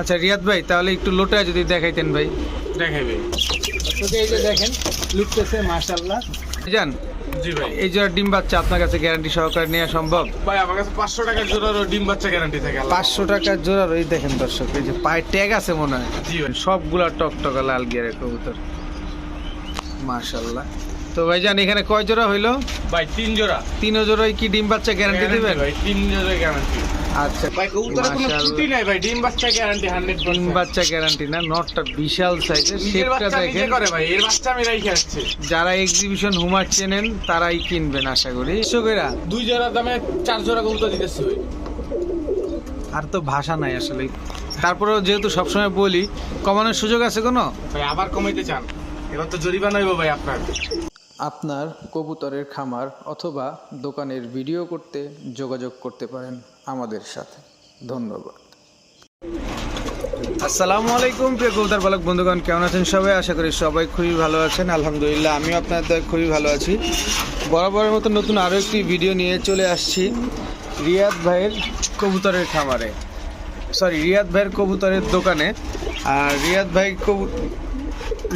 আচ্ছা রিয়াদ ভাই তাহলে একটু লোটা যদি দেখাইতেন ভাই। দেখাইবে। তোকে এই যে দেখেন লুকতেছে মাশাল্লাহ জান জি ভাই। এই জোড়া ডিম বাচ্চা আপনার কাছে গ্যারান্টি সহকারে নেওয়া সম্ভব? ভাই আমার কাছে পাঁচশো টাকার জোড়ার ডিম বাচ্চা গ্যারান্টি থাকে আল্লাহ। পাঁচশো টাকার জোড়া ওই দেখেন দর্শক এই যে পায়ে ট্যাগ আছে মনে হয়। জি ভাই। সবগুলা টকটকা লাল গিয়ারের কবুতর। মাশাল্লাহ তো ভাইজান এখানে কয় জোড়া হইল? ভাই তিন জোড়া। তিন জোড়াই কি ডিম বাচ্চা গ্যারান্টি দিবেন? ভাই তিন জোড়া গ্যারান্টি আচ্ছা ভাই কবুতরের কোনো ত্রুটি নাই ভাই ডিম বাচ্চা গ্যারান্টি হান্ড্রেড ডিম বাচ্চা গ্যারান্টি না নটটা বিশাল সাইজের শেপটা দেখেন। করে ভাই এর বাচ্চা আমি রাইখে আসছি। যারা এক্সিবিশন হুমার চেনেন তারাই কিনবেন আশা করি। কৃষকেরা দুই জোড়ার দামে চার জোড়া কবুতর দিতেছি ভাই। আর তো ভাষা নাই আসলে। তারপরেও যেহেতু সবসময় বলি কমানোর সুযোগ আছে কোনো? ভাই আবার কমাইতে চান। এবার তো জরিমানা হইব ভাই আপনার। আপনার কবুতরের খামার অথবা দোকানের ভিডিও করতে যোগাযোগ করতে পারেন। আমাদের সাথে। ধন্যবাদ। আসসালামু আলাইকুম, প্রিয় কবুতর বালক বন্ধুগণ, কেমন আছেন সবাই? আশা করি সবাই খুবই ভালো আছেন। আলহামদুলিল্লাহ, আমিও আপনাদের খুবই ভালো আছি। বরাবরের মতো নতুন আরও একটি ভিডিও নিয়ে চলে আসছি রিয়াদ ভাইয়ের কবুতরের খামারে। সরি রিয়াদ ভাইয়ের কবুতরের দোকানে। আর রিয়াদ ভাই কবু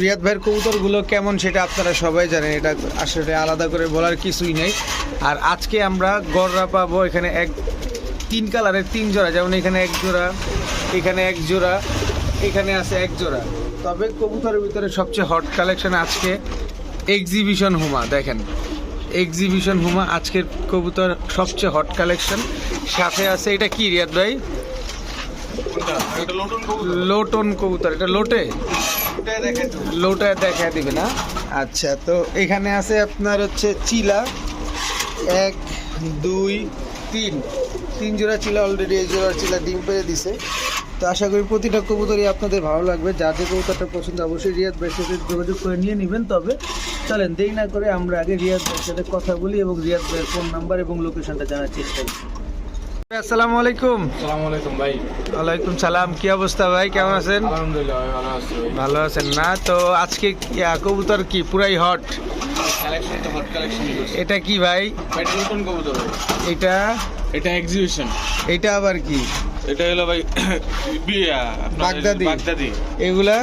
রিয়াদ ভাইয়ের কবুতরগুলো কেমন সেটা আপনারা সবাই জানেন, এটা আসলে আলাদা করে বলার কিছুই নেই। আর আজকে আমরা গড়রা পাবো এখানে এক তিন কালারের তিন জোড়া, যেমন এখানে এক জোড়া, এখানে এক জোড়া, এখানে আছে এক জোড়া। তবে কবুতরের ভিতরে সবচেয়ে হট কালেকশন আজকে এক্সিবিশন হুমা দেখেন। এক্সিবিশন হুমা আজকের কবুতর সবচেয়ে হট কালেকশন সাথে আছে, এটা কি রিয়াদ ভাই? লোটন কবুতর, এটা লোটে। লোটা দেখা দিবে না? আচ্ছা তো এখানে আছে আপনার হচ্ছে চিলা, এক, দুই, তিন। তিন জোড়া চিলা অলরেডি এই জোড়া চিলা ডিম পেরে দিছে। তো আশা করি প্রতিটা কবুতরই আপনাদের ভালো লাগবে। যার যে কবুতরটা পছন্দ অবশ্যই রিয়াদ ভাইয়ের সাথে যোগাযোগ করে নিয়ে নেবেন। তবে চলেন দেরি না করে আমরা আগে রিয়াদ ভাইয়ের সাথে কথা বলি এবং রিয়াদ ভাইয়ের ফোন নাম্বার এবং লোকেশনটা জানার চেষ্টা করি। আসসালামু আলাইকুম। আসসালামু আলাইকুম ভাই। ওয়ালাইকুম সালাম। কি অবস্থা ভাই? কেমন আছেন? আলহামদুলিল্লাহ ভালো আছেন না? তো আজকে কবুতর কি? পুরাই হট কালেকশন তো হট কালেকশন এটা কি ভাই? ব্যাডমিন্টন নতুন কবুতর এটা? এটা এক্সিবিশন এটা আবার কি? এটা হলো ভাই বিয়া বাগদাদি। বাগদাদি। এগুলা?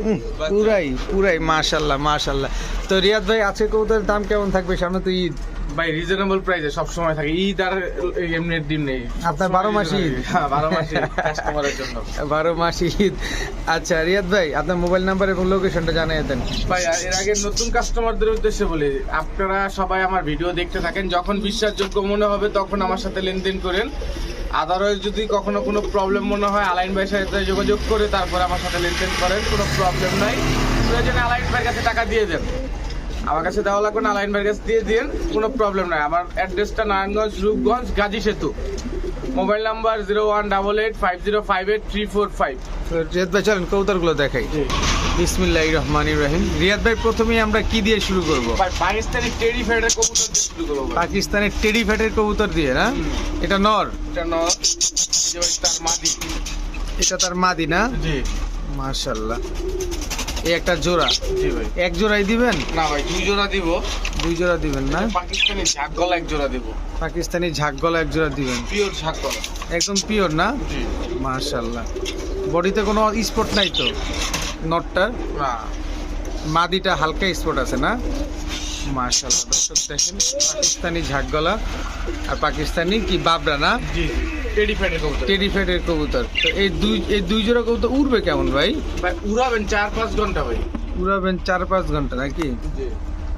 উম, পুরাই পুরাই মাশাল্লাহ মাশাল্লাহ তো রিয়াদ ভাই আজকে কবুতরের দাম কেমন থাকবে? সামনে তো ঈদ। ভাই রিজনেবল প্রাইসে সব সময় থাকে। ঈদ আর এমনি দিন নেই। আপনার বারো মাস ঈদ? হ্যাঁ বারো মাসে কাস্টমারের জন্য। বারো মাস ঈদ। আচ্ছা রিয়াদ ভাই আপনার মোবাইল নাম্বার এবং লোকেশনটা জানিয়ে দেন। ভাই এর আগে নতুন কাস্টমারদের উদ্দেশ্যে বলি আপনারা সবাই আমার ভিডিও দেখতে থাকেন। যখন বিশ্বাসযোগ্য মনে হবে তখন আমার সাথে লেনদেন করেন। আদারওয়াইজ যদি কখনো কোনো প্রবলেম মনে হয় আলাইন ভাইয়ের সাথে যোগাযোগ করে তারপর আমার সাথে লেনদেন করেন কোনো প্রবলেম নাই। প্রয়োজনে আলাইন ভাইয়ের কাছে টাকা দিয়ে দেন। আমার কাছে দেওয়া লাগবে না আলাইন ভাইয়ের কাছে দিয়ে দিন কোনো প্রবলেম নাই। আমার অ্যাড্রেসটা নারায়ণগঞ্জ রূপগঞ্জ গাজী সেতু। Mobile number zero one double eight five zero five eight three four five Riyad ভাই চলেন কবুতরগুলো দেখাই। বিসমিল্লাহ রহমানির রহিম রিয়াদ ভাই প্রথমেই আমরা কি দিয়ে শুরু করব? ভাই পাকিস্তানি টেরি ফেডের কবুতর দিয়ে শুরু করব পাকিস্তানের টেডি ফ্যাটের কবুতর দিয়ে না? এটা নর? এটা নর ভাই তার মাদি। এটা তার মাদি না? জি। মাশাল্লাহ এই একটা জোড়া। জি ভাই। এক জোড়াই দিবেন? না ভাই দুই জোড়া দিব। দুই জোড়া দিবেন না? পাকিস্তানি ঝাক গলা এক জোড়া দিব। পাকিস্তানি ঝাক গলা এক জোড়া দিবেন। পিওর ঝাক গলা। একদম পিওর না? জি। মাশাল্লাহ বডিতে কোনো স্পট নাই তো? নটটার না। মাদিটা হালকা স্পট আছে না? মাশাল্লাহ দর্শক দেখেন পাকিস্তানি ঝাক গলা। আর পাকিস্তানি কি বাবরা না? জি জি। টেডি কবুতর। টেডি ফেটের কবুতর। তো এই দুই এই দুই জোড়া কবুতর উড়বে কেমন ভাই? ভাই উড়াবেন চার পাঁচ ঘণ্টা ভাই। উড়াবেন চার পাঁচ ঘণ্টা নাকি?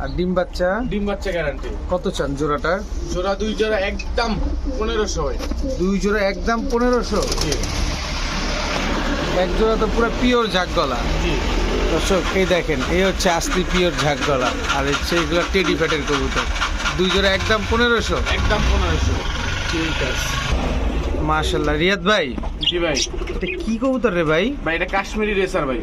আর ডিম বাচ্চা? ডিম বাচ্চা গ্যারান্টি কত চান জোড়াটার? জোড়া দুই জোড়া একদম পনেরোশো ভাই। দুই জোড়া একদম পনেরোশো? এক জোড়া তো পুরো পিওর ঝাক গলা। জি। দর্শক এই দেখেন এই হচ্ছে আস্তি পিওর ঝাক গলা। আর হচ্ছে এগুলো টেডি ফ্যাটের কবুতর। দুই জোড়া একদম পনেরোশো? একদম পনেরোশো। ঠিক আছে। মাশাল্লাহ রিয়াদ ভাই জি ভাই। এটা কি কবুতর রে ভাই? ভাই এটা কাশ্মীরি রেসার ভাই।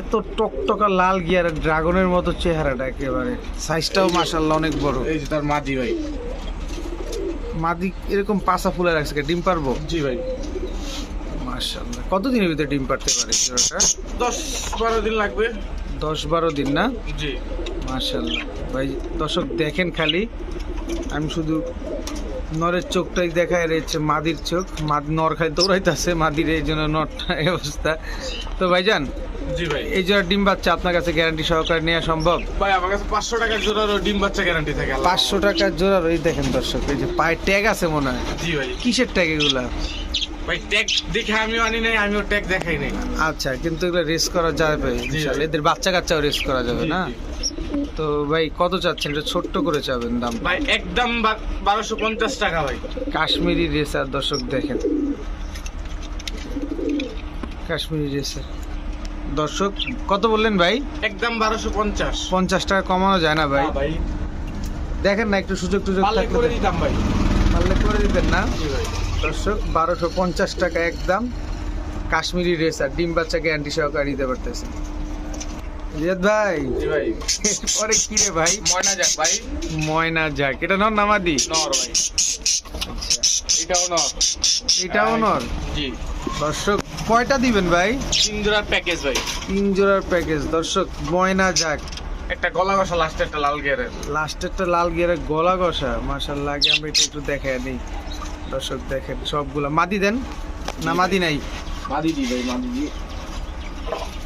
এত টকটকা লাল গিয়ার ড্রাগনের মতো চেহারাটা একেবারে। সাইজটাও মাশাল্লাহ অনেক বড়। এই যে তার মাদি ভাই। মাদি এরকম পাশা ফুলে রাখছে ডিম পারব? জি ভাই। মাশাল্লাহ কতদিনের ভিতরে ডিম পারতে পারে জোড়াটা? দশ বারো দিন লাগবে। দশ বারো দিন না? জি। মাশাল্লাহ ভাই দর্শক দেখেন খালি। আমি শুধু নরের চোখটাই দেখায় রয়েছে মাদির চোখ। মাদ নর খাই দৌড়াইতেছে মাদির এই জন্য নরটা এই অবস্থা। তো ভাইজান জি ভাই। এই জোড়া ডিম বাচ্চা আপনার কাছে গ্যারান্টি সহকারে নেওয়া সম্ভব? ভাই আমার কাছে পাঁচশো টাকার জোড়ারও ডিম বাচ্চা গ্যারান্টি থাকে পাঁচশো টাকার জোড়া ওই দেখেন দর্শক এই যে পায়ে ট্যাগ আছে মনে হয়। জি ভাই। কিসের ট্যাগ এগুলা? ভাই ট্যাগ দেখে আমিও আনি নাই আমিও ট্যাগ দেখাই নাই। আচ্ছা কিন্তু এগুলো রেস করা যাবে এদের বাচ্চা কাচ্চাও রেস করা যাবে না। তো ভাই কত চাচ্ছেন? এটা ছোট্ট করে চাবেন দাম। ভাই একদম বারোশো পঞ্চাশ টাকা ভাই। কাশ্মীরি রেসার দর্শক দেখেন। কাশ্মীরি রেসার। দর্শক কত বললেন ভাই? একদম বারোশো পঞ্চাশ। পঞ্চাশ টাকা কমানো যায় না ভাই। দেখেন না একটু সুযোগ টুযোগ করে দিতাম ভাই। পারলে করে দিতেন না? দর্শক বারোশো পঞ্চাশ টাকা একদম। কাশ্মীরি রেসার ডিম বাচ্চা গ্যারান্টি সহকারে নিতে পারতেছেন। রিয়াদ ভাই? ভাই। পরে কি রে ভাই? ময়না যাক ভাই। ময়না যাক। এটা নর নামাদি নর ভাই। এটাও নর। এটাও নর? জি। দর্শক কয়টা দিবেন ভাই? তিন জোড়ার প্যাকেজ ভাই। তিন জোড়ার প্যাকেজ দর্শক ময়না যাক। একটা গলা কষা লাস্টে একটা লাল গিয়ারের লাস্টেরটা লাল গলা আগে আমরা এটা একটু দেখাই নিই। দর্শক দেখেন সবগুলা। মাদি দেন? না মাদি নাই? মাদি দি ভাই মাদি দি।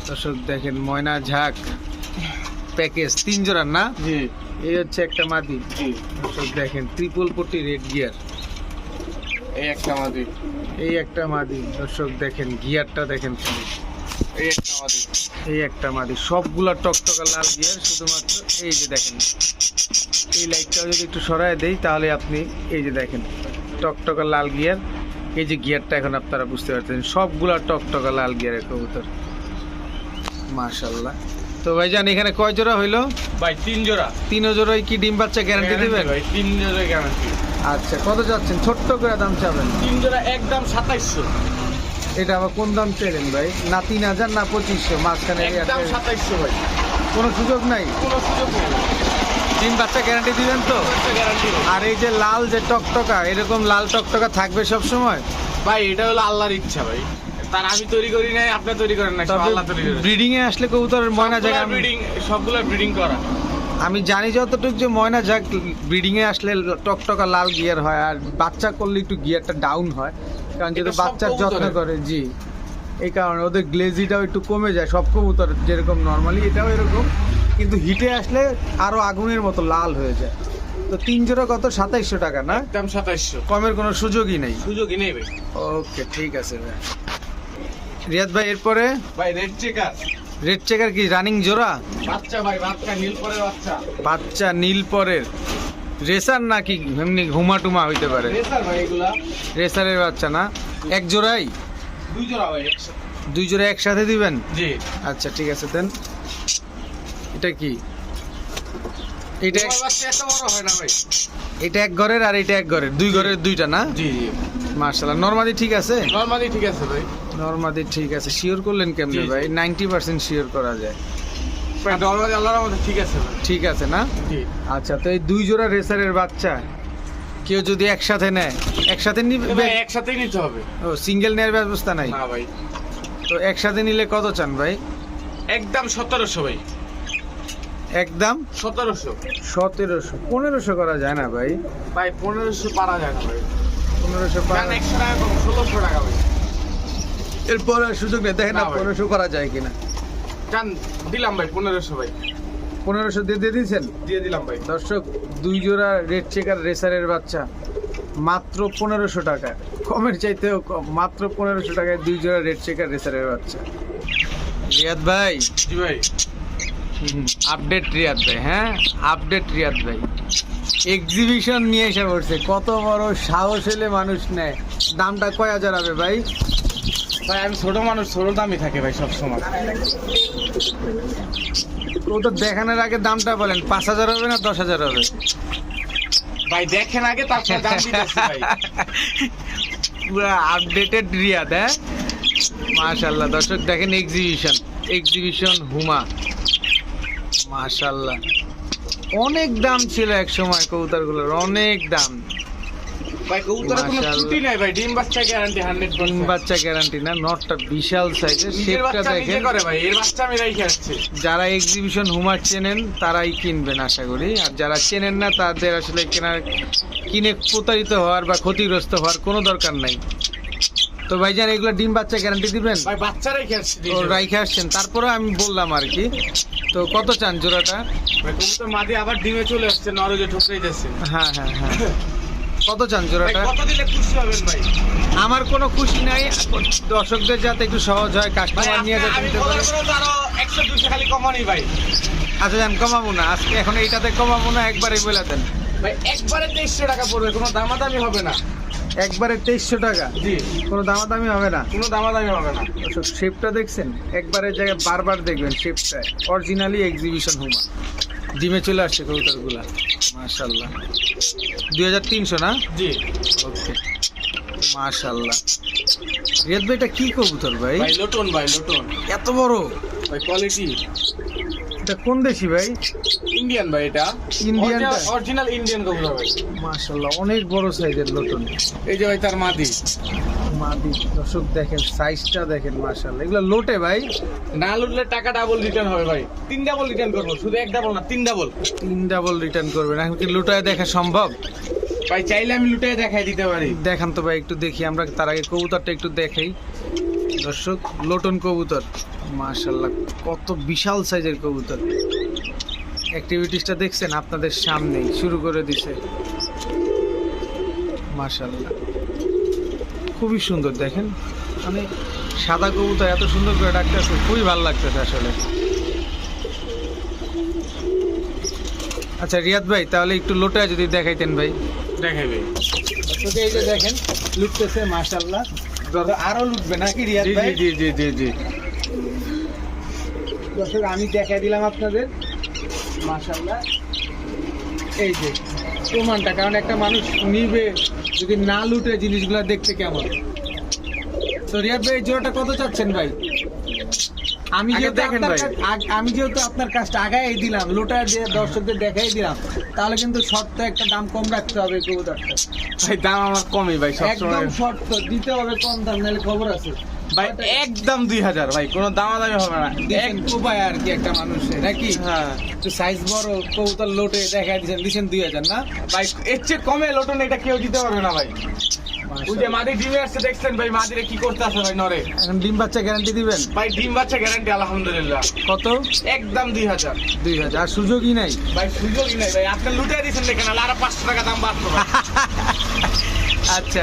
দর্শক দেখেন ময়না ঝাক প্যাকেজ তিন জোড়ার না? জি। এই হচ্ছে একটা মাদি। জি। দর্শক দেখেন ত্রিপল পট্টি রেড গিয়ার এই একটা মাদি। এই একটা মাদি। দর্শক দেখেন গিয়ারটা দেখেন খালি। এই একটা মাদি। এই একটা মাদি। সবগুলা টকটকা লাল গিয়ার শুধুমাত্র এই যে দেখেন। এই লাইটটা যদি একটু সরায় দেই তাহলে আপনি এই যে দেখেন টকটকা লাল গিয়ার এই যে গিয়ারটা এখন আপনারা বুঝতে পারছেন সবগুলা টকটকা লাল গিয়ারের কবুতর। মাশাল্লাহ তো ভাইজান এখানে কয় জোড়া হইল? ভাই তিন জোড়া। তিন জোড়াই কি ডিম বাচ্চা গ্যারান্টি দেবেন? ভাই তিন জোড়া গ্যারান্টি আচ্ছা কত যাচ্ছেন? ছোট্ট করে দাম চাবেন। তিন জোড়া একদম সাতাইশশো। এটা আবার কোন দাম চাইলেন ভাই? না তিন হাজার না পঁচিশশো? মাঝখানে একদম সাতাইশশো ভাই। কোনো সুযোগ নাই? কোনো সুযোগ নেই। ডিম বাচ্চা গ্যারান্টি দিবেন তো? আর এই যে লাল যে টকটকা এরকম লাল টকটকা থাকবে সব সময় ভাই এটা হলো আল্লাহর ইচ্ছা ভাই। তার আমি তৈরি করি নাই আপনি তৈরি করেন না সব আল্লাহ তৈরি করে ব্রিডিং এ আসলে কবুতরের ময়না জায়গা আমি- ব্রিডিং সবগুলো ব্রিডিং করা। আমি জানি যতটুকু যে ময়না যাক ব্রিডিং এ আসলে টকটকা লাল গিয়ার হয় আর বাচ্চা করলে একটু গিয়ারটা ডাউন হয়। কারণ যেহেতু বাচ্চার যত্ন করে জি। এই কারণে ওদের গ্লেজিটাও একটু কমে যায় সব কবুতর যেরকম নর্মালি এটাও এরকম। কিন্তু হিটে আসলে আরও আগুনের মতো লাল হয়ে যায়। তো তিন জোড়া কত? সাতাইশশো টাকা না? একদম সাতাইশশো। কমের কোনো সুযোগই নেই। সুযোগই নেই ভাই। ওকে ঠিক আছে ভাই। রিয়াদ ভাই এরপরে? ভাই রেড চেকার রেড চেকার কি? রানিং জোড়া? বাচ্চা ভাই বাচ্চা নীল পরের বাচ্চা। বাচ্চা নীল পরের। রেসার নাকি এমনি ঘুমা টুমা হইতে পারে? রেসার ভাই এগুলা। রেসারের বাচ্চা না? এক জোড়াই? দুই জোড়া ভাই একসাথে। দুই জোড়া একসাথে দিবেন? জি। আচ্ছা ঠিক আছে দেন। এটা কি? এটা এক- বাচ্চা এত বড় হয় না ভাই। এটা এক ঘরের আর এটা এক ঘরের। দুই ঘরের দুইটা না? জি জি। মার্শাল্লাহ নর্মালি ঠিক আছে? নর্মালি ঠিক আছে ভাই। নর্মালি ঠিক আছে। শিওর করলেন কেমনে। ভাই? নাইনটি পার্সেন্ট শিওর করা যায়। ভাই নর্মালি আল্লাহর মধ্যে ঠিক আছে ভাই। ঠিক আছে না? আচ্ছা তো এই দুই জোড়া রেসারের বাচ্চা কেউ যদি একসাথে নেয় একসাথে নিবে একসাথেই নিতে হবে। ও সিঙ্গেল নেওয়ার ব্যবস্থা নাই? না ভাই। তো একসাথে নিলে কত চান ভাই? একদম সতেরোশো ভাই। একদম? সতেরোশো। সতেরোশো। পনেরোশো করা যায় না ভাই? ভাই পনেরোশো পারা যায় না ভাই। পনেরোশো ষোলোশো টাকা এরপর সুযোগ নেই। দেখেন না পনেরোশো করা যায় কিনা। জান দিলাম ভাই পনেরোশো ভাই। পনেরোশো দিয়ে দিয়ে দিয়েছেন? দিয়ে দিলাম ভাই। দর্শক দুই জোড়া রেড চেকার রেসারের বাচ্চা মাত্র পনেরোশো টাকা কমের চাইতেও কম মাত্র পনেরোশো টাকায় দুই জোড়া রেড চেকার রেসারের বাচ্চা। রিয়াদ ভাই জি ভাই। আপডেট রিয়াদ ভাই হ্যাঁ? আপডেট রিয়াদ ভাই। এক্সিবিশন নিয়ে এসে পড়ছে। কত বড় সাহস হলে মানুষ নেয়। দামটা কয় হাজার হবে ভাই? ভাই আমি ছোট মানুষ ছোট দামই থাকে ভাই সব সময় ও তো দেখানোর আগে দামটা বলেন পাঁচ হাজার হবে না দশ হাজার হবে? ভাই দেখেন আগে তারপর দাম দিতেছি ভাই। পুরো আপডেটেড রিয়াদ হ্যাঁ? মাশাল্লাহ দর্শক দেখেন এক্সিবিশন এক্সিবিশন হুমা। মাশাল্লাহ অনেক দাম ছিল এক সময় কবুতরগুলোর অনেক দাম। ভাই কবুতরের কোনো ত্রুটি নাই ভাই ডিম বাচ্চা গ্যারান্টি হান্ড্রেড ডিম বাচ্চা গ্যারান্টি না নটটা বিশাল সাইজের শেপটা দেখেন। করে ভাই এর বাচ্চা আমি রাইখে আসছি। যারা এক্সিবিশন হুমার চেনেন তারাই কিনবেন আশা করি। আর যারা চেনেন না তাদের আসলে কেনার কিনে প্রতারিত হওয়ার বা ক্ষতিগ্রস্ত হওয়ার কোনো দরকার নাই। তো ভাইজান এগুলো ডিম বাচ্চা গ্যারান্টি দিবেন? ভাই বাচ্চা রেখে ও। রাইখে আসছেন। তারপরে আমি বললাম আর কি। তো কত চান জোড়াটা? ভাই কবুতর মাদি আবার ডিমে চলে আসছে নরজে ঠুকরাই যাচ্ছে। হ্যাঁ হ্যাঁ হ্যাঁ। কত চান জোড়াটা? কত দিলে খুশি হবেন ভাই? আমার কোনো খুশি নাই। দর্শকদের যাতে একটু সহজ হয় কাস্টমার নিয়ে যাতে আমি নিতে পারে। পরেও তো আরও একশো দুশো খালি কমানি ভাই। আচ্ছা যান কমাবো না। আজকে এখন এইটাতে কমাবো না একবারেই বলে দেন। ভাই একবারে তেইশশো টাকা পড়বে কোনো দামাদামি হবে না। একবারে তেইশশো টাকা। জি। কোনো দামাদামি হবে না। কোনো দামাদামি হবে না। শেপটা দেখছেন? একবারের জায়গায় বারবার দেখবেন শেপটা অরিজিনালি এক্সিবিশন হুমা। ডিমে চলে আসছে কবুতরগুলা। মাশাল্লাহ দুই হাজার তিনশো না? জি। ওকে মাশাল্লাহ রিয়াদ ভাই এটা কি কবুতর ভাই? ভাই লোটন ভাই লোটন। এত বড়? ভাই কোয়ালিটি এটা কোন দেশি ভাই? ইন্ডিয়ান ভাই এটা। ইন্ডিয়ানটা? অরিজিনাল ইন্ডিয়ান কবুতর ভাই। মাশাল্লাহ অনেক বড় সাইজের নতুন। এই যে ভাই তার মাদি। মাদি দর্শক দেখেন সাইজটা দেখেন মাশাল্লাহ এগুলো লোটে ভাই? না লুটলে টাকা ডাবল রিটার্ন হবে ভাই। তিন ডাবল রিটার্ন করব শুধু এক ডাবল না তিন ডাবল তিন ডাবল রিটার্ন করবেন। এখন কি লুটায় দেখা সম্ভব? ভাই চাইলে আমি লুটে দেখাই দিতে পারি। দেখান তো ভাই একটু দেখি। আমরা তার আগে কবুতরটা একটু দেখাই। দর্শক লোটন কবুতর। মাশাল্লাহ কত বিশাল সাইজের কবুতর। অ্যাক্টিভিটিসটা দেখছেন আপনাদের সামনেই শুরু করে দিছে। মাশাল্লাহ খুবই সুন্দর দেখেন। মানে সাদা কবুতর এত সুন্দর করে ডাকতেছে খুবই ভালো লাগতেছে আসলে। আচ্ছা রিয়াদ ভাই তাহলে একটু লোটায় যদি দেখাইতেন ভাই। দেখাইবে তোকে এই যে দেখেন লুটতেছে মাশাল্লাহ আরও লুটবে নাকি রিয়াদ ভাই? জি জি জি জি। দর্শক আমি দেখাই দিলাম আপনাদের। মাশাল্লাহ এই যে প্রমাণটা কারণ একটা মানুষ নিবে যদি না লুটে জিনিসগুলো দেখতে কেমন? তো রিয়াদ ভাই জোড়াটা কত চাচ্ছেন ভাই? আমি যেহেতু আমি যেহেতু আপনার কাজটা আগাই দিলাম লোটা দিয়ে দর্শকদের দেখাই দিলাম তাহলে কিন্তু শর্ত একটা দাম কম রাখতে হবে কবুতরটা ভাই দাম আমার কমই ভাই একদম শর্ত দিতে হবে কম দাম নাহলে খবর আছে। ভাই একদম দুই হাজার ভাই কোনো দামাদামি হবে না। দেখেন কোপায় আর কি একটা মানুষের নাকি? হ্যাঁ। একটু সাইজ বড় কবুতর লোটে দেখা দিচ্ছেন দিচ্ছেন দুই হাজার না? ভাই এর চেয়ে কমে লোটন এটা কেউ দিতে পারবে না ভাই। ওই যে মাদি ডিমে আসছে দেখছেন ভাই মাদিরে কি করতে আছে ভাই নরে। এখন ডিম বাচ্চা গ্যারান্টি দিবেন? ভাই ডিম বাচ্চা গ্যারান্টি আলহামদুলিল্লাহ। কত? একদম দুই হাজার। দুই হাজার আর সুযোগই নাই। ভাই সুযোগই নাই ভাই আপনি লুটে দিয়েছেন দেখেন আরও পাঁচশো টাকা দাম বাড়তো। আচ্ছা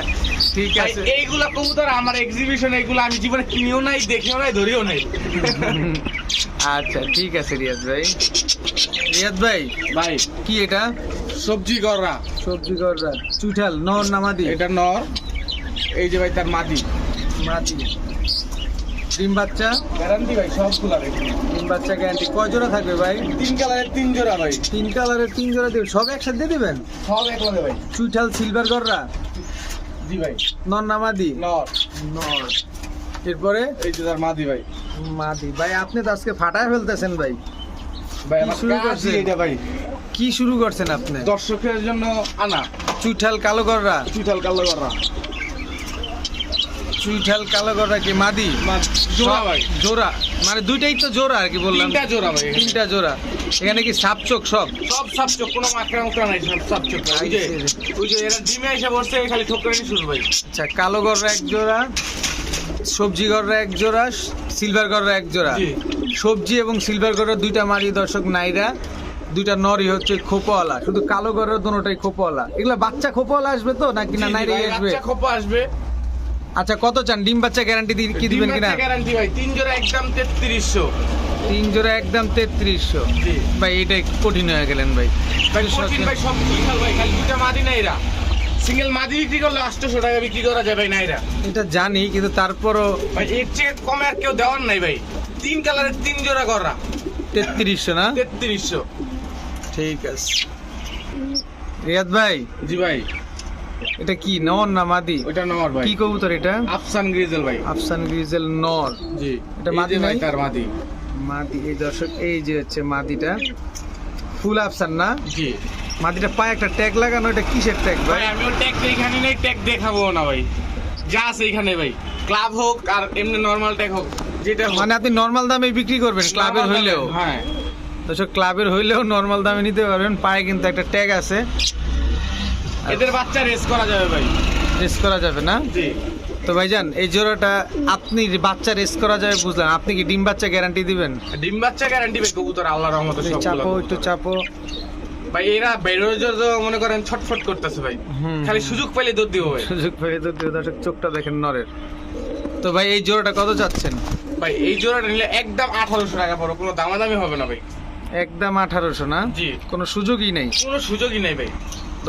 ঠিক আছে। এইগুলা কবুতর আমার এক্সিবিশন এইগুলো আমি জীবনে কিনেও নাই দেখেও নাই ধরেও নাই। আচ্ছা ঠিক আছে রিয়াদ ভাই। রিয়াদ ভাই ভাই। কি এটা? সবজি গররা। সবজি গররা চুঠাল নর নামাদি এটা নর এই যে ভাই তার মাদি। মাটি ডিম বাচ্চা? গ্যারান্টি ভাই সবগুলা ডিম বাচ্চা গ্যারান্টি কয় জোড়া থাকবে ভাই? তিন কালারের তিন জোড়া ভাই। তিন কালারের তিন জোড়া দেবেন সব একসাথে দিয়ে দিবেন? সব একলাগে ভাই। চুইঠাল সিলভার গররা? জি ভাই। নর নামাদি নর। নর। এরপরে? এই যে তার মাদি ভাই। মাদি। ভাই আপনি তো আজকে ফাটায় ফেলতেছেন ভাই। ভাই কি আমার শুরু কাজই করছেন? এটা ভাই। কি শুরু করছেন আপনি? দর্শকের জন্য আনা। চুইঠাল কালো গররা চুইঠাল কালো গররা চুইঠাল কালো গররা কি মাদি? জোড়া ভাই। জোড়া? মানে দুইটাই তো জোড়া আর কি বললাম। তিনটা জোড়া ভাই। তিনটা জোড়া। এখানে কি সাপ চোখ সব? সব সাপ চোখ কোনো মাকড়া মুকড়া নাই সব সাপ চোখ। ওই যে ওই যে এরা ডিমে এসে বসছে খালি ঠোকরানি শুরু ভাই আচ্ছা কালো গররা এক জোড়া সবজি গররা এক জোড়া সিলভার গররা এক জোড়া। সবজি এবং সিলভার গররা দুইটা মারি দর্শক নাইরা। দুইটা নরি হচ্ছে খোপাওয়ালা। শুধু কালো গররা দুটোটাই খোপাওয়ালা। এগুলা বাচ্চা খোপওয়ালা আসবে তো নাকি না নাইরাই আসবে? বাচ্চা খোপা আসবে। আচ্ছা কত চান? ডিম বাচ্চা গ্যারান্টি কি দিবেন কিনা? গ্যারান্টি ভাই তিন জোড়া একদম তেত্রিশশো। তিন জোড়া একদম তেত্রিশশো। ভাই এটা কঠিন হয়ে গেলেন ভাই। ভাই কঠিন ভাই সব ভাই খালি দুটা মাদি নাই এরা। সিঙ্গেল মাদি বিক্রি করলে আটশোশো টাকা বিক্রি করা যায় ভাই নাইরা এটা জানি কিন্তু তারপরও ভাই এর চেয়ে কমে আর কেউ দেওয়ার নাই ভাই। তিন কালারের তিন জোড়া করা। তেত্রিশশো না? তেত্রিশশো। ঠিক আছে। রিয়াদ ভাই জি ভাই। এটা কি নর না মাদি? ওইটা নর ভাই। কি কবুতর এটা? আফসান গ্রিজেল ভাই। আফসান গ্রিজেল নর। জি। এটা মাদি ভাই তার মাদি। মাদি এই দর্শক এই যে হচ্ছে মাদিটা। ফুল আফসান না? জি। মাটিটা পায়ে একটা ট্যাগ লাগানো এটা কিসের ট্যাগ ভাই? আমি ওর ট্যাগ এখানে নেই ট্যাগ দেখাবো না ভাই। যা আছে এখানে ভাই। ক্লাব হোক আর এমনি নর্মাল ট্যাগ হোক যেটা মানে আপনি নর্মাল দামে বিক্রি করবেন ক্লাবের হইলেও। হ্যাঁ। দর্শক ক্লাবের হইলেও নর্মাল দামে নিতে পারবেন পায়ে কিন্তু একটা ট্যাগ আছে। এদের বাচ্চা রেস করা যাবে ভাই। রেস করা যাবে না? জি। তো ভাইজান এই জোড়াটা আপনি বাচ্চা রেস করা যাবে বুঝলেন আপনি কি ডিম বাচ্চা গ্যারান্টি দিবেন? ডিম বাচ্চা গ্যারান্টি ভাই কবুতর আল্লাহর রহমতে সব চাপো একটু চাপো। ভাই এরা বেরোজোর তো মনে করেন ছটফট করতেছে ভাই। খালি সুযোগ পাইলে দৌড় দিব ভাই। সুযোগ পেয়ে তো দুই দর্শক চোখটা দেখেন নরের। তো ভাই এই জোড়াটা কত চাচ্ছেন? ভাই এই জোড়াটা নিলে একদম আঠারোশো টাকা পড়ো কোনো দামাদামি হবে না ভাই। একদম আঠারোশো না? জি। কোনো সুযোগই নেই। কোনো সুযোগই নেই ভাই।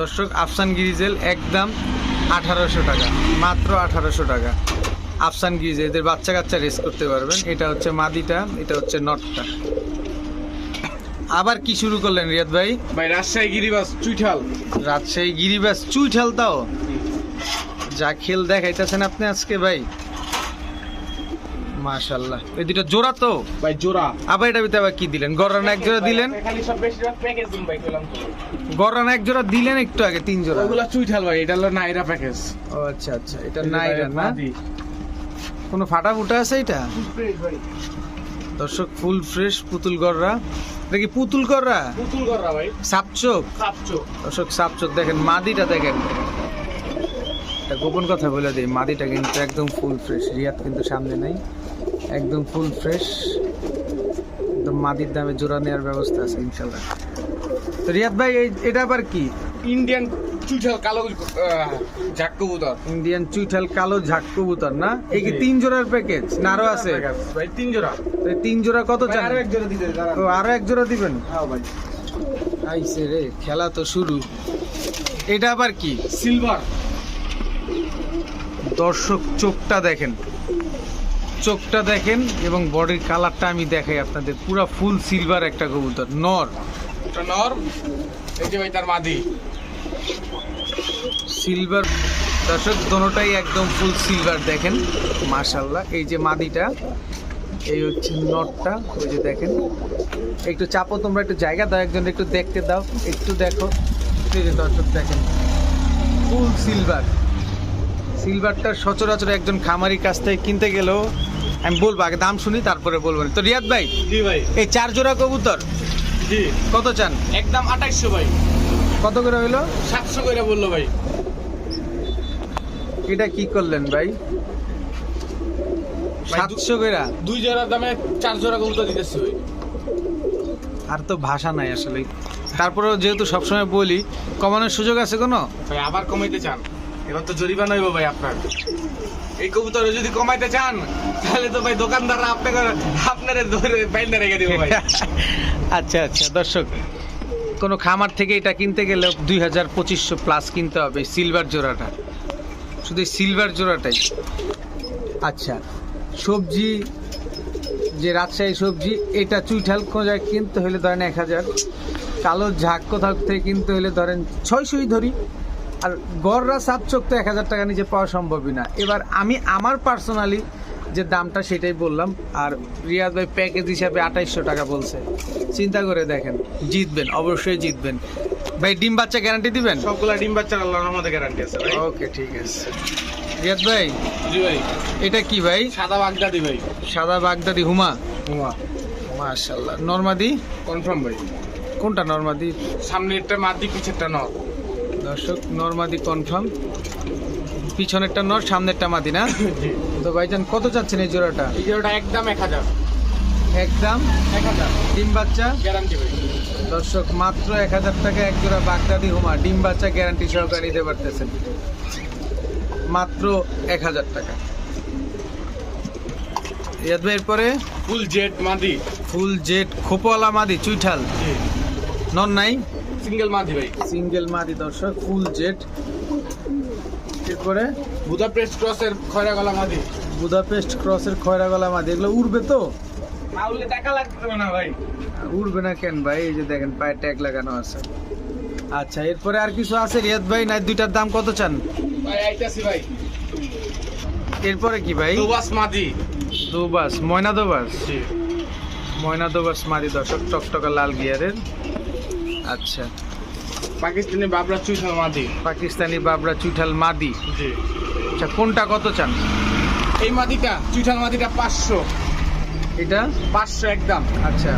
দর্শক আফসান গিরিজেল একদম আঠারোশো টাকা মাত্র আঠারোশো টাকা। আফসান গিজ এদের বাচ্চা কাচ্চা রেস করতে পারবেন। এটা হচ্ছে মাদিটা এটা হচ্ছে নটটা। আবার কি শুরু করলেন রিয়াদ ভাই? ভাই রাজশাহী গিরিবাস চুইঠাল। রাজশাহী গিরিবাস চুইঠাল তাও? যা খেল দেখাইতেছেন আপনি আজকে ভাই। মাশাল্লাহ এই দুটো জোড়া তো? ভাই জোড়া। আবার এটা ভিতরে কি দিলেন? এক জোড়া দিলেন? খালি সব বেশিরভাগ প্যাকেজ দিন ভাই কইলাম এক জোড়া দিলেন একটু আগে তিন জোড়া। ওগুলা চুইঠাল ভাই এটা হলো নাইরা প্যাকেজ ও আচ্ছা আচ্ছা এটা নাইরা না? কোনো ফাটা ফুটা আছে এটা? দর্শক ফুল ফ্রেশ পুতুল গররা। এটা কি পুতুল গররা? পুতুল কররা ভাই। সাপচোক সাপচো দর্শক সাপচোক দেখেন মাদিটা দেখেন। একটা গোপন কথা বলে দিই মাদিটা কিন্তু একদম ফুল ফ্রেশ রিয়াদ কিন্তু সামনে নাই। একদম ফুল ফ্রেশ একদম মাদির দামে জোড়া নেওয়ার ব্যবস্থা আছে ইনশাল্লাহ তো রিয়াদ ভাই এই এটা আবার কি? ইন্ডিয়ান চুইঠাল কালো জাক কবুতর। ইন্ডিয়ান চুইঠাল কালো ঝাক কবুতর না? এই কি তিন জোড়ার প্যাকেজ না আরও আছে? ভাই তিন জোড়া। তিন জোড়া কত চান? আরও এক জোড়া দিতে ও আরও এক জোড়া দিবেন? হ্যাঁ ভাই। আইসে রে খেলা তো শুরু। এটা আবার কি? সিলভার দর্শক চোখটা দেখেন। চোখটা দেখেন এবং বডির কালারটা আমি দেখাই আপনাদের। পুরো ফুল সিলভার একটা কবুতর, নর। নর, এই তার মাদি। সিলভার দর্শক, দোনোটাই একদম ফুল সিলভার দেখেন মাশাল্লাহ এই যে মাদিটা, এই হচ্ছে নটটা ওই যে দেখেন। একটু চাপো, তোমরা একটু জায়গা দাও, একজন একটু দেখতে দাও, একটু দেখো। এই যে দর্শক, দেখেন। ফুল সিলভার সিলভারটা সচরাচর একজন খামারির কাছ থেকে কিনতে গেলেও আমি বলব আগে দাম শুনি তারপরে বলব। তো রিয়াদ ভাই জি ভাই। এই চার জোড়া কবুতর জি। কত চান? একদম আঠাইশশো ভাই। কত করে হইল? সাতশো করে বলল ভাই। এটা কি করলেন ভাই? সাতশো করে? দুই জোড়ার দামে চার জোড়া কবুতর দিতেছি ভাই। আর তো ভাষা নাই আসলে। তারপরেও যেহেতু সবসময় বলি কমানোর সুযোগ আছে কোনো? ভাই আবার কমাইতে চান। এবার তো জরিমানা হইব ভাই আপনার। এই কবুতর যদি কমাইতে চান, তাহলে তো ভাই দোকানদাররা আপনাকে আপনারে ধরে বাইন্দা রেখে দিব ভাই। আচ্ছা আচ্ছা দর্শক, কোনো খামার থেকে এটা কিনতে গেলে দুই হাজার পঁচিশশো প্লাস কিনতে হবে সিলভার জোড়াটা। শুধু সিলভার জোড়াটাই। আচ্ছা সবজি, যে রাজশাহী সবজি, এটা চুইঠাল খোঁজায় কিনতে হলে ধরেন এক হাজার। কালো ঝাঁক কোথাও থেকে কিনতে হলে ধরেন ছয়শোই ধরি। আর গড়রা সাত চোখ তো এক হাজার টাকা নিচে পাওয়া সম্ভবই না। এবার আমি আমার পার্সোনালি যে দামটা সেটাই বললাম আর রিয়াজ ভাই প্যাকেজ হিসাবে আঠাইশশো টাকা বলছে। চিন্তা করে দেখেন জিতবেন অবশ্যই জিতবেন। ভাই ডিম বাচ্চা গ্যারান্টি দিবেন? সবগুলা ডিম বাচ্চার আল্লাহর রহমতে গ্যারান্টি আছে ভাই। ওকে ঠিক আছে। রিয়াজ ভাই? জি ভাই। এটা কি ভাই? সাদা বাগদাদি ভাই। সাদা বাগদাদি হুমা? হুমা। মাশাল্লাহ নর্মাদি? কনফার্ম ভাই। কোনটা নর্মাদি? সামনেরটা মাদি পিছেরটা নর। দর্শক নর্মাদি কনফার্ম পিছনেরটা নর সামনেরটা মাদি না? তো ভাইজান কত চাচ্ছেন এই জোড়াটা? এই জোড়াটা একদম এক হাজার। একদম? এক হাজার। ডিম বাচ্চা? গ্যারান্টি দর্শক মাত্র এক হাজার টাকা এক জোড়া বাগদাদি হুমা। ডিম বাচ্চা গ্যারান্টি সহকারে নিতে পারতেছেন। মাত্র এক হাজার টাকা। ইয়াদ ভাই এরপরে? ফুল জেড মাদি। ফুল জেট খোপওয়ালা মাদি চুইঠাল। নন নাই? সিঙ্গেল মাদি ভাই। সিঙ্গেল মাদি দর্শক ফুল জেট। এরপরে বুদাপেস্ট ক্রসের খয়রা গলা মাদি। বুদাপেস্ট ক্রসের খয়রা গলা মাদি এগুলো উড়বে তো? না উঠলে টাকা লাগবে না ভাই। উড়বে না কেন ভাই? এই যে দেখেন পায়ে ট্যাগ লাগানো আছে। আচ্ছা এরপরে আর কিছু আছে? রিয়াদ ভাই না দুইটার দাম কত চান? ভাই আইতাছি ভাই। এরপরে কি ভাই? দুবাস মাদি। দুবাস ময়না দুবাস জি ময়না দুবাস মাদি দর্শক টকটকা লাল গিয়ারের। আচ্ছা। পাকিস্তানি বাবরা চুইঠাল মাদি। পাকিস্তানি বাবরা চুইঠাল মাদি। জি। আচ্ছা কোনটা কত চান? এই মাদিটা চুইঠাল মাদিটা পাঁচশো। এটা? পাঁচশো একদম। আচ্ছা।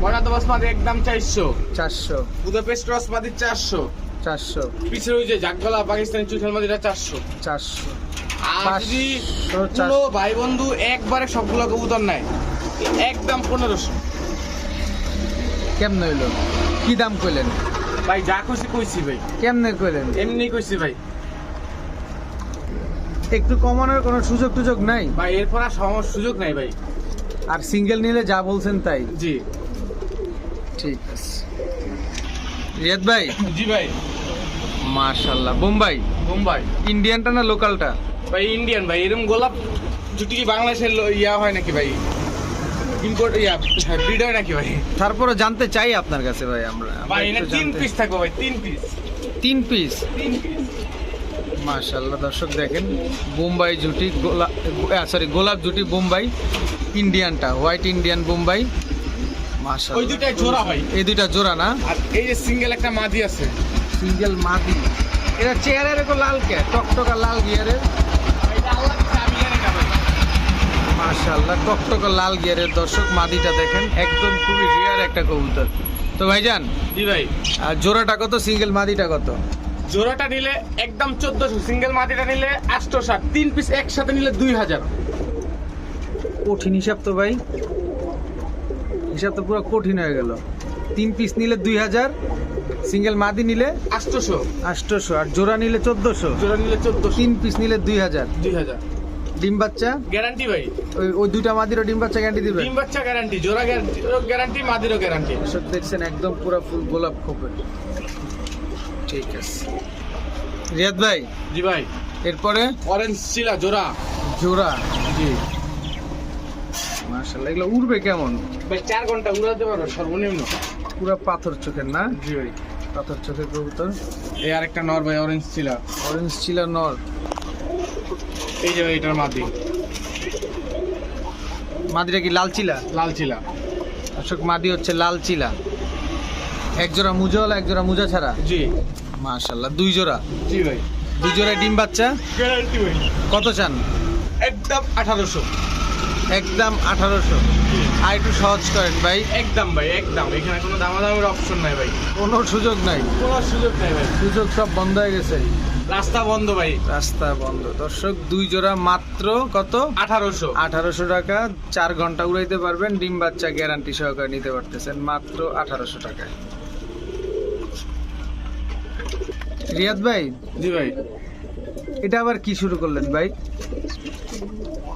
মরাদ বাস মাদি একদম চারশো। চারশো। বুদাপেস্ট রস মাদি চারশো। চারশো। পিছের ওই যে জাগগলা পাকিস্তানি চুইঠাল মাদিটা চারশো। চারশো। আর যদি কোনো ভাই বন্ধু একবারে সবগুলো কবুতর নাই একদম পনেরোশো। কেমনে হইল? কি দাম কইলেন? ভাই যা খুশি কইছি ভাই। কেমনে কইলেন? এমনি কইছি ভাই। একটু কমানোর কোনো সুযোগ টুযোগ নাই? ভাই এরপর আর সমস্যার সুযোগ নাই ভাই। আর সিঙ্গেল নিলে যা বলছেন তাই? জি। ঠিক আছে। রিয়াদ ভাই? জি ভাই। মাশাল্লাহ। বোম্বাই? মুম্বাই ইন্ডিয়ানটা না লোকালটা ভাই ইন্ডিয়ান ভাই এরকম গোলাপ জুটি কি বাংলাদেশের ইয়া হয় নাকি ভাই? ইয়া নাকি ভাই? তারপরে জানতে চাই আপনার কাছে ভাই আমরা ভাই তিন পিস থাকবে ভাই তিন পিস তিন পিস তিন পিস মাশাল্লাহ দর্শক দেখেন বোম্বাই জুটি গোলাপ সরি গোলাপ জুটি বোম্বাই ইন্ডিয়ানটা হোয়াইট ইন্ডিয়ান বোম্বাই। মাশাল্লাহ ওই দুটাই জোড়া ভাই। এই দুইটা জোড়া না? আর এই যে সিঙ্গেল একটা মাদি আছে। সিঙ্গেল মাদি। এটা চেয়ারের এরকম লাল কে? টকটকা লাল গিয়ারের এটা আল্লাহ দিছে, আমি জানি না ভাই মাশাল্লাহ টকটকা লাল গিয়ারের দর্শক মাদিটা দেখেন একদম খুবই রেয়ার একটা কবুতর। তো ভাইজান জি ভাই। আর জোড়াটা কত সিঙ্গেল মাদিটা কত? জোড়াটা নিলে একদম চোদ্দশো সিঙ্গেল মাদিটা নিলে আটশো ষাট তিন পিস একসাথে নিলে দুই হাজার। কঠিন হিসাব তো ভাই। হিসাব তো পুরো কঠিন হয়ে গেল। তিন পিস নিলে দুই হাজার সিঙ্গেল মাদি নিলে আটশোশো আটশোশো আর জোড়া নিলে চোদ্দশো। জোড়া নিলে চোদ্দশো। তিন পিস নিলে দুই হাজার। দুই হাজার। ডিম বাচ্চা? গ্যারান্টি ভাই। ওই ওই দুইটা মাদিরও ডিম বাচ্চা গ্যারান্টি দিবে? ডিম বাচ্চা গ্যারান্টি জোড়া গ্যারান্টি গ্যারান্টি মাদিরও গ্যারান্টি সব দেখছেন একদম পুরো ফুল গোলাপ খোপে ঠিক আছে। রিয়াদ ভাই জি ভাই। এরপরে? অরেঞ্জ চিলা জোড়া। জোড়া। জি। মার্শাল্লাহ এগুলো উড়বে কেমন? ভাই চার ঘণ্টা উড়াতে পারো সর্বনিম্ন। পুরো পাথর চোখের না? জি ভাই। পাথর চোখের কবুতর। এই আরেকটা নর ভাই অরেঞ্জ চিলা অরেঞ্জ ছিল নর। এই যে এটার মাদি। মাদিটা কি লাল চিলা? লাল চিলা। অশোক মাদি হচ্ছে লাল চিলা। এক জোড়া মুজাওয়ালা এক জোড়া মুজা ছাড়া? জি। মার্শাল্লাহ দুই জোড়া? জি ভাই। দুই জোড়া ডিম বাচ্চা? গ্যারান্টি ভাই। কত চান? একদম আঠারোশো। একদম আঠারোশো। আর একটু সহজ করেন ভাই। একদম ভাই একদম। এখানে কোনো দামাদামের অপশন নাই ভাই। কোনো সুযোগ নাই। কোনো সুযোগ নাই ভাই। সুযোগ সব বন্ধ হয়ে গেছে। রাস্তা বন্ধ ভাই। রাস্তা বন্ধ। দর্শক দুই জোড়া মাত্র কত? আঠারোশো। আঠারোশো টাকা। চার ঘণ্টা উড়াইতে পারবেন ডিম বাচ্চা গ্যারান্টি সহকারে নিতে পারতেছেন মাত্র আঠারোশো টাকায়। রিয়াদ ভাই জি ভাই। এটা আবার কি শুরু করলেন ভাই?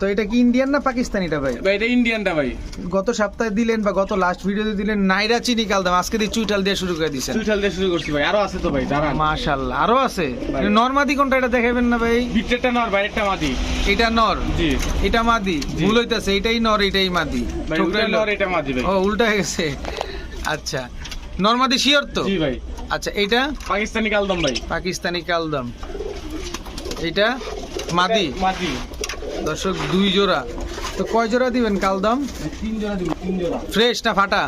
তো এটা কি ইন্ডিয়ান না পাকিস্তানিটা ভাই? ভাই এটা ইন্ডিয়ানটা ভাই। গত সপ্তাহে দিলেন বা গত লাস্ট ভিডিওতে দিলেন নাইরা চিনি কালদাম আজকে দিয়ে চুইটাল দিয়ে শুরু করে দিয়েছেন। চুইঠাল দিয়ে শুরু করছি ভাই আরও আছে তো ভাই দাঁড়ান। মাশাল্লাহ আরও আছে। নর্মাদি কোনটা এটা দেখাবেন না ভাই? বিটটা নর ভাই একটা মাদি। এটা নর? জি। এটা মাদি। ভুল হইতাছে এটাই নর এটাই মাদি। ভাই নর। এটা মাদি ভাই। ও উল্টা হয়ে গেছে। আচ্ছা। নর্মাদি শিওর তো? জি ভাই। আচ্ছা এটা পাকিস্তানি কালদম ভাই। পাকিস্তানি কালদম। এটা মাদি? মাদি। দর্শক দুই জোড়া। তো কয় জোড়া দিবেন কালদম তিন জোড়া দিব তিন জোড়া। ফ্রেশ না ফাটা?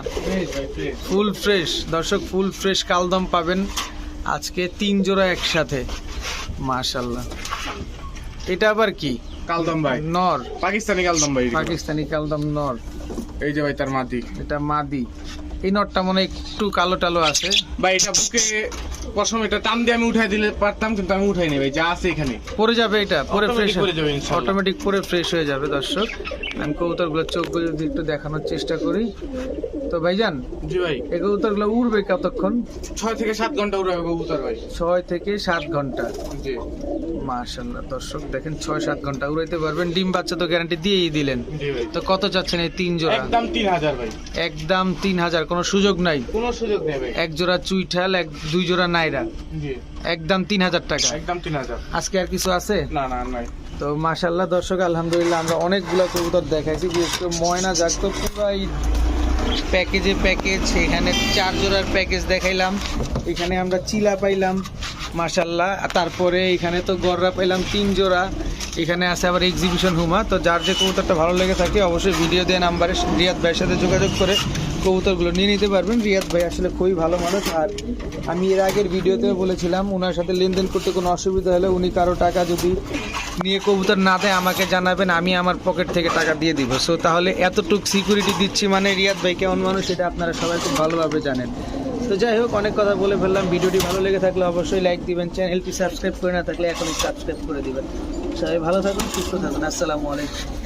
ফুল ফ্রেশ দর্শক ফুল ফ্রেশ কালদম পাবেন। আজকে তিন জোড়া একসাথে। মাশাল্লাহ এটা আবার কি? কালদম ভাই। নর। পাকিস্তানি কালদম ভাই পাকিস্তানি কালদম নর। এই যে ভাই তার মাদি। এটা মাদি। এই নটটা মনে হয় একটু কালো টালো আছে। ভাই এটা বুকে এটা টান দিয়ে আমি উঠাই দিলে পারতাম কিন্তু আমি উঠাই নি ভাই যা আছে এখানে। পরে যাবে এটা পরে ফ্রেশ পরে যাবে অটোমেটিক পরে ফ্রেশ হয়ে যাবে দর্শক। আমি কবুতরগুলো চোখগুলো যদি একটু দেখানোর চেষ্টা করি। তো ভাইজান জি ভাই। এই কবুতরগুলো উড়বে কতক্ষণ? ছয় থেকে সাত ঘণ্টা উড়ে হবে কবুতর ভাই। ছয় থেকে সাত ঘণ্টা। জি। মার্শাল্লাহ দর্শক দেখেন ছয় সাত ঘণ্টা উড়াইতে পারবেন। ডিম বাচ্চা তো গ্যারান্টি দিয়েই দিলেন। তো কত চাচ্ছেন এই তিন জোড়া? একদম তিন হাজার ভাই। একদম তিন হাজার কোনো সুযোগ নাই? কোনো সুযোগ নেই এক জোড়া চুইঠাল এক দুই জোড়া নাইরা একদম তিন হাজার টাকা। একদম তিন হাজার। আজকে আর কিছু আছে? না না নাই। তো মাশাল্লাহ দর্শক আলহামদুলিল্লাহ আমরা অনেকগুলো কবুতর দেখাইছি বিশেষ করে ময়না যাক তো পুরো এই প্যাকেজে প্যাকেজ এখানে চার জোড়ার প্যাকেজ দেখাইলাম। এখানে আমরা চিলা পাইলাম মাশাল্লাহ তারপরে এখানে তো গররা পাইলাম তিন জোড়া। এখানে আছে আবার এক্সিবিশন হুমা। তো যার যে কবুতরটা ভালো লেগে থাকে অবশ্যই ভিডিও দিয়ে নাম্বারে রিয়াদ ভাইয়ের সাথে যোগাযোগ করে কবুতরগুলো নিয়ে নিতে পারবেন। রিয়াদ ভাই আসলে খুবই ভালো মানুষ। আর আমি এর আগের ভিডিওতে বলেছিলাম ওনার সাথে লেনদেন করতে কোনো অসুবিধা হলে উনি কারও টাকা যদি নিয়ে কবুতর না দেয়, আমাকে জানাবেন। আমি আমার পকেট থেকে টাকা দিয়ে দিব। সো তাহলে এতটুক সিকিউরিটি দিচ্ছি মানে রিয়াদ ভাই কেমন মানুষ, সেটা আপনারা সবাই খুব ভালোভাবে জানেন। তো যাই হোক, অনেক কথা বলে ফেললাম। ভিডিওটি ভালো লেগে থাকলে অবশ্যই লাইক দিবেন। চ্যানেলটি সাবস্ক্রাইব করে না থাকলে এখনই সাবস্ক্রাইব করে দিবেন। সবাই ভালো থাকুন, সুস্থ থাকুন। আসসালামু আলাইকুম।